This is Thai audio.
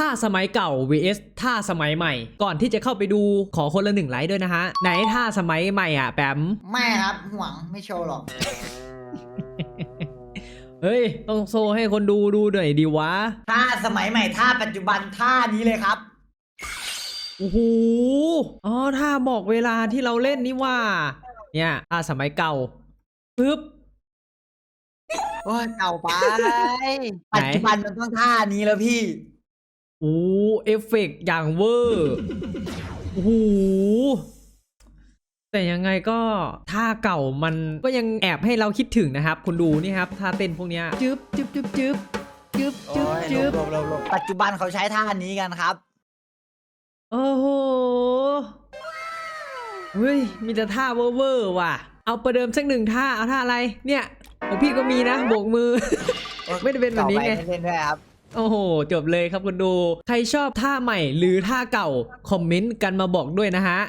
ท่าสมัยเก่า vs ท่าสมัยใหม่ ก่อนที่จะเข้าไปดูขอคนละหนึ่งไลค์ด้วยนะฮะ ไหนท่าสมัยใหม่อะแปมไม่ครับห่วงไม่โชว์หรอก เฮ้ย ต้องโซให้คนดูดูหน่อยดีวะท่าสมัยใหม่ท่าปัจจุบันท่านี้เลยครับ โอ้โหอ๋อท่าบอกเวลาที่เราเล่นนี่ว่า เนี่ยท่าสมัยเก่าปึ๊บโอ้ยเก่าไป ปัจจุบันมันต้องท่านี้แล้วพี่ โอ้เอฟเฟกต์อย่างเวอร์โอ้โหแต่ยังไงก็ท่าเก่ามันก็ยังแอบให้เราคิดถึงนะครับ คุณดูนี่ครับท่าเต้นพวกเนี้ยจึ๊บจึ๊บจึ๊บจึ๊บจึ๊บจึ๊บโอ้ยจึ๊บหลบหลบหลบปัจจุบันเขาใช้ท่านี้กันครับ โอ้โหเฮ้ยมีแต่ท่าเวอร์เวอร์ว่ะ เอาประเดิมสักหนึ่งท่าเอาท่าอะไรเนี่ยของพี่ก็มีนะโบกมือ ไม่ได้เป็นแบบนี้ไงเก่าปม่เล่นด้วยครับ โอ้โห จบเลยครับคุณดู ใครชอบท่าใหม่หรือท่าเก่า คอมเมนต์กันมาบอกด้วยนะฮะ